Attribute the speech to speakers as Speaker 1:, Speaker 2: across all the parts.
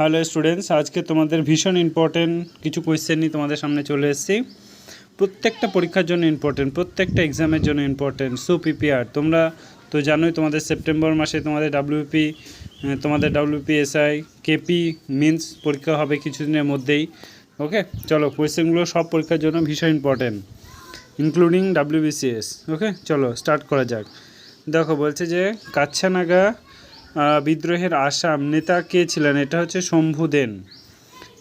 Speaker 1: Hello students আজকে তোমাদের ভীষণ ইম্পর্টেন্ট কিছু কোয়েশ্চেন নিয়ে তোমাদের সামনে চলে এসেছি। প্রত্যেকটা পরীক্ষার জন্য ইম্পর্টেন্ট প্রত্যেকটা এক্সামের জন্য ইম্পর্টেন্ট সো প্রিপেয়ার তোমরা তো জানোই তোমাদের সেপ্টেম্বর মাসে তোমাদের ডাব্লিউপি তোমাদের ডাব্লিউপি এসআই কেপি মিন্স পরীক্ষা হবে কিছুদিনের মধ্যেই। ওকে চলো কোয়েশ্চেনগুলো সব পরীক্ষার জন্য ভীষণ ইম্পর্টেন্ট ইনক্লুডিং ডাব্লিউবিসিএস ওকে চলো স্টার্ট করা যাক। দেখো, বলছে যে, কাচ্ছানাগা বিদ্রোহের আসাম। নেতা কে ছিলেন? এটা হচ্ছে শম্ভুদেন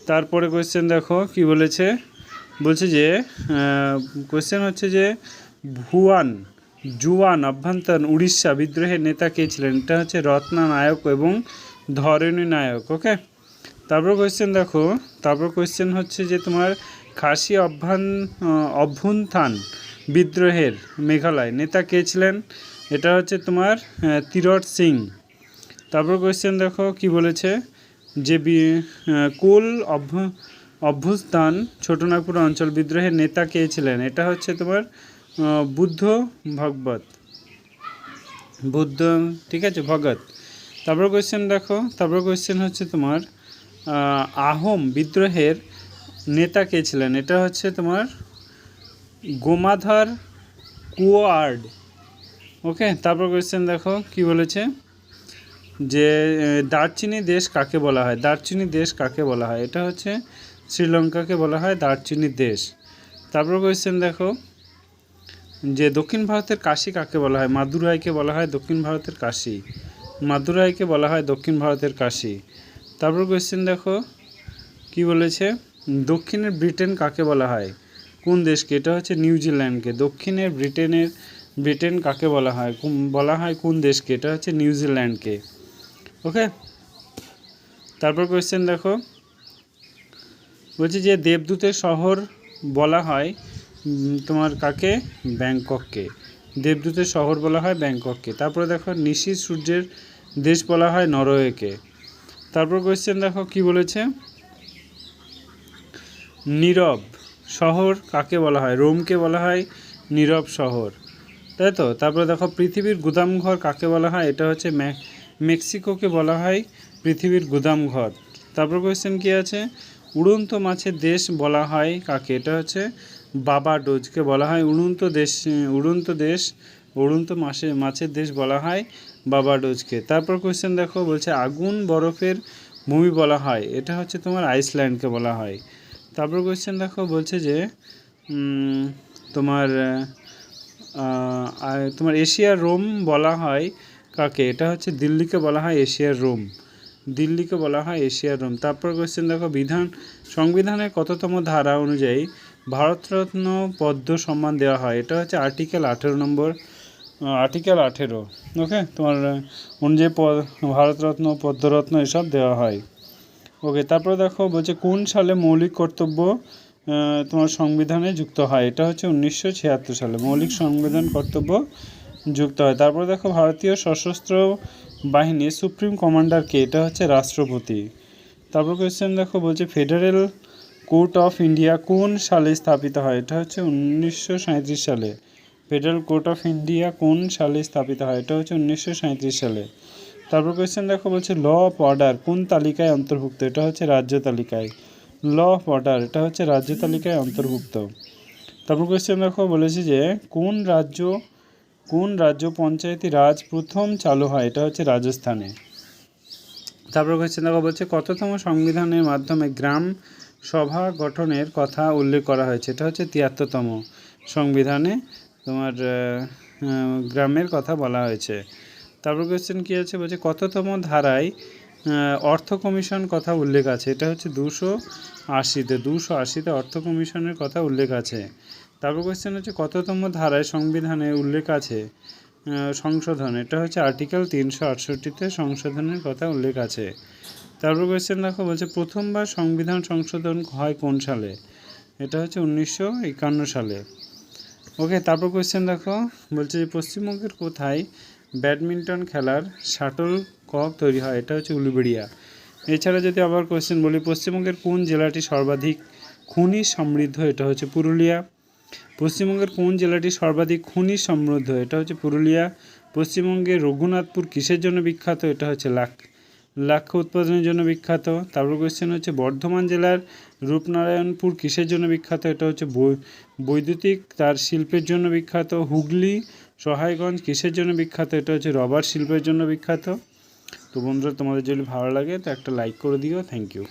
Speaker 1: তারপরে কোয়েশ্চেন দেখো কি বলেছে? বলছে যে কোয়েশ্চেন হচ্ছে যে ভুয়ান জুয়ান অভ্যন্তর উড়িষ্যা বিদ্রোহের নেতা কে ছিলেন? এটা হচ্ছে রত্না নায়ক এবং ধরণী নায়ক ওকে তারপর কোয়েশ্চেন দেখো তারপর কোয়েশ্চেন হচ্ছে যে তোমার খাসি অভ্যান আহ, অভ্যুত্থান বিদ্রোহের মেঘালয় নেতা কে ছিলেন? এটা হচ্ছে তোমার তিরট সিং। তারপর কোয়েশ্চেন দেখো, কি বলেছে? যে কুল অভ্য, অভ্যুত্থান ছোটনাগপুর অঞ্চল বিদ্রোহের নেতা কে ছিলেন? এটা হচ্ছে তোমার বুদ্ধ ভগবত। বুদ্ধ, ঠিক আছে, ভগত। তারপর কোয়েশ্চেন দেখো, তারপর কোয়েশ্চেন হচ্ছে তোমার আহোম বিদ্রোহের নেতা কে ছিলেন? এটা হচ্ছে তোমার গোমাধর কুয়ার্ড। ওকে তারপর কোয়েশ্চেন দেখো, কি বলেছে? যে দারচিনি দেশ কাকে বলা হয়? দারচিনি দেশ কাকে বলা হয়? এটা হচ্ছে শ্রীলঙ্কাকে বলা হয় দারচিনি দেশ। তারপর কোয়েশ্চেন দেখো, যে দক্ষিণ ভারতের কাশি কাকে বলা হয়? মাদুরাইকে বলা হয় দক্ষিণ ভারতের কাশি। মাদুরাইকে বলা হয় দক্ষিণ ভারতের কাশি। তারপর কোয়েশ্চেন দেখো, কি বলেছে? দক্ষিণের ব্রিটেন কাকে বলা হয়? কোন দেশকে? এটা হচ্ছে নিউজিল্যান্ডকে। দক্ষিণের ব্রিটেনের, ব্রিটেন কাকে বলা হয়? বলা হয় কোন দেশকে? এটা হচ্ছে নিউজিল্যান্ডকে। ওকে তারপর কোয়েশ্চেন দেখো। বলছি যে দেবদূতের শহর বলা হয় তোমার কাকে? ব্যাংকককে। দেবদূতের শহর বলা হয় ব্যাংকককে। তারপরে দেখো নিশি সূর্যের দেশ বলা হয় নরওয়েকে। তারপর কোয়েশ্চেন দেখো, কি বলেছে? নীরব শহর কাকে বলা হয়? রোমকে বলা হয় নীরব শহর। তাই তো? তারপরে দেখো, পৃথিবীর গুদামঘর কাকে বলা হয়? এটা হচ্ছে মে- মেক্সিকোকে বলা হয় পৃথিবীর গুদামঘর তারপর কোয়েশ্চেন কি আছে? উড়ন্ত মাছের দেশ বলা হয় কাকে? এটা হচ্ছে বাবা ডোজকে বলা হয়। উড়ন্ত দেশ উড়ন্ত দেশ, উড়ন্ত মাসে, মাছের দেশ বলা হয় বাবা ডোজকে। তারপর কোয়েশ্চেন দেখো, বলছে আগুন বরফের ভূমি বলা হয়। এটা হচ্ছে তোমার আইসল্যান্ডকে বলা হয়। তারপর কোয়েশ্চেন দেখো, বলছে যে তোমার তোমার এশিয়ার রোম বলা হয় কাকে? এটা হচ্ছে দিল্লিকে বলা হয় এশিয়ার রোম। দিল্লিকে বলা হয় এশিয়ার রোম। তারপর কোয়েশ্চেন দেখো, বিধান, সংবিধানের কততম ধারা অনুযায়ী ভারতরত্ন পদ্ম সম্মান দেওয়া হয়। এটা হচ্ছে আর্টিকেল আঠেরো নম্বর আর্টিকেল আঠেরো। ওকে তোমার অনুযায়ী প- ভারতরত্ন, পদ্মরত্ন এসব দেওয়া হয়। ওকে তারপর দেখো, বলছে কোন সালে মৌলিক কর্তব্য তোমার সংবিধানে যুক্ত হয়? এটা হচ্ছে উনিশশো ছিয়াত্তর সালে। মৌলিক সংবিধান কর্তব্য যুক্ত হয়। তারপর দেখো ভারতীয় সশস্ত্র বাহিনীর সুপ্রিম কমান্ডার কে, এটা হচ্ছে রাষ্ট্রপতি। তারপর কোয়েশ্চেন দেখো, বলছে ফেডারেল কোর্ট অফ ইন্ডিয়া কোন সালে স্থাপিত হয়? এটা হচ্ছে উনিশশো সাঁইত্রিশ সালে। ফেডারেল কোর্ট অফ ইন্ডিয়া কোন সালে স্থাপিত হয়? এটা হচ্ছে উনিশশো সাঁইত্রিশ সালে। তারপর কোয়েশ্চেন দেখো, বলছে ল অফ অর্ডার কোন তালিকায় অন্তর্ভুক্ত? এটা হচ্ছে রাজ্য তালিকায়। ল অফ অর্ডার এটা হচ্ছে রাজ্য তালিকায় অন্তর্ভুক্ত। তারপর কোয়েশ্চেন দেখো, বলেছে যে কোন রাজ্য কোন রাজ্য পঞ্চায়েতি রাজ প্রথম চালু হয়? এটা হচ্ছে রাজস্থানে। তারপর কোয়েশ্চেন দেখো, বলছে, কততম সংবিধানের মাধ্যমে গ্রাম সভা গঠনের কথা উল্লেখ করা হয়েছে? এটা হচ্ছে তিয়াত্তরতম সংবিধানে তোমার গ্রামের কথা বলা হয়েছে। তারপর কোয়েশ্চেন কী আছে? বলছে, কততম ধারায় অর্থ কমিশন কথা উল্লেখ আছে? এটা হচ্ছে দুশো আশিতে দুশো আশিতে অর্থ কমিশনের কথা উল্লেখ আছে। তারপর কোয়েশ্চেন হচ্ছে, কততম ধারায় সংবিধানে উল্লেখ আছে? সংশোধন, এটা হচ্ছে আর্টিকেল তিনশো আটষট্টিতে সংশোধনের কথা উল্লেখ আছে। তারপর কোয়েশ্চেন দেখো, বলছে, প্রথমবার সংবিধান সংশোধন হয় কোন সালে? এটা হচ্ছে উনিশশো একান্ন সালে। ওকে তারপর কোয়েশ্চেন দেখো, বলছে যে, পশ্চিমবঙ্গের কোথায় ব্যাডমিন্টন খেলার শাটল কক তৈরি হয়? এটা হচ্ছে উলুবেড়িয়া। এছাড়া যদি আবার কোয়েশ্চেন বলি, পশ্চিমবঙ্গের কোন জেলাটি সর্বাধিক খনিজ সমৃদ্ধ? এটা হচ্ছে পুরুলিয়া পশ্চিমবঙ্গের কোন জেলাটি সর্বাধিক খনিজ সমৃদ্ধ? এটা হচ্ছে পুরুলিয়া। পশ্চিমবঙ্গের রঘুনাথপুর কিসের জন্য বিখ্যাত? এটা হচ্ছে লাখ লাক্ষ উৎপাদনের জন্য বিখ্যাত। তারপর কোয়েশ্চেন হচ্ছে বর্ধমান জেলার রূপনারায়ণপুর কিসের জন্য বিখ্যাত? এটা হচ্ছে বৈদ্যুতিক তার শিল্পের জন্য বিখ্যাত। হুগলি, সহায়গঞ্জ কিসের জন্য বিখ্যাত? এটা হচ্ছে রবার শিল্পের জন্য বিখ্যাত। তো বন্ধুরা, তোমাদের যদি ভালো লাগে, তো একটা লাইক করে দিও। Thank you